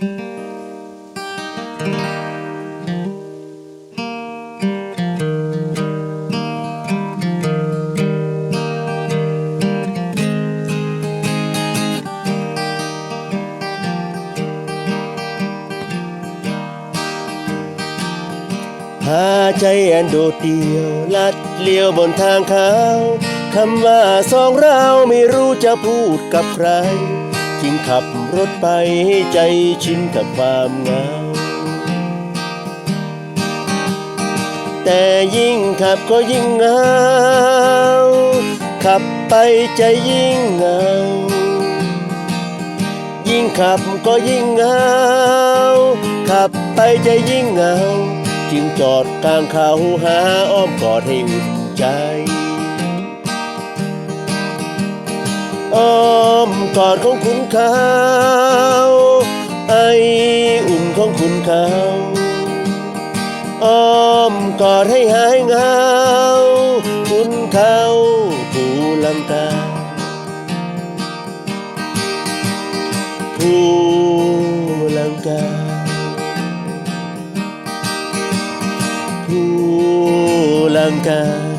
หาใจแอนโดดเดียว ลัดเลี้ยวบนทางเขา คำว่าสองเราไม่รู้จะพูดกับใคร จึงขับรถไปให้ใจชินกับความเหงา แต่ยิ่งขับก็ยิ่งเหงา ขับไปใจยิ่งเหงา ยิ่งขับก็ยิ่งเหงา ขับไปใจยิ่งเหงา จึงจอดกลางเขาหาอ้อมกอดให้อุ่นใจ กอดของคุณเขาไออุ่นของคุณเขาอ้อมกอดให้หายเหงาคุณเขาผู้ลังกาผู้ลังกาผู้ลังกา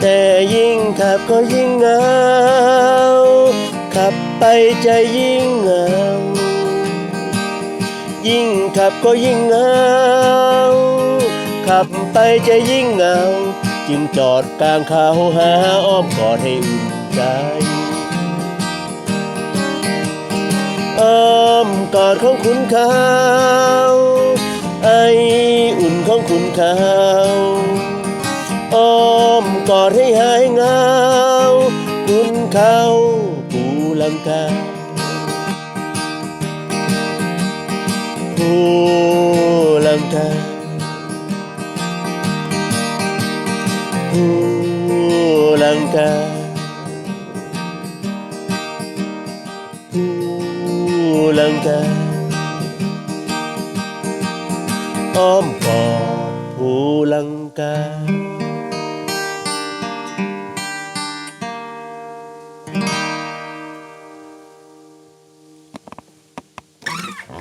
แต่ยิ่งขับก็ยิ่งเหงา ขับไปใจยิ่งเหงา ยิ่งขับก็ยิ่งเหงา ขับไปใจยิ่งเหงา จึงจอดกลางเขาหาอ้อมกอดให้อุ่นใจอ้อมกอดของคุณเขาไออุ่นของคุณเขา ดให้หายเงาคุณเขาปูลังกาปูลังกาปูลังกาปูลังกาอ้อมกอดภูลังกา อ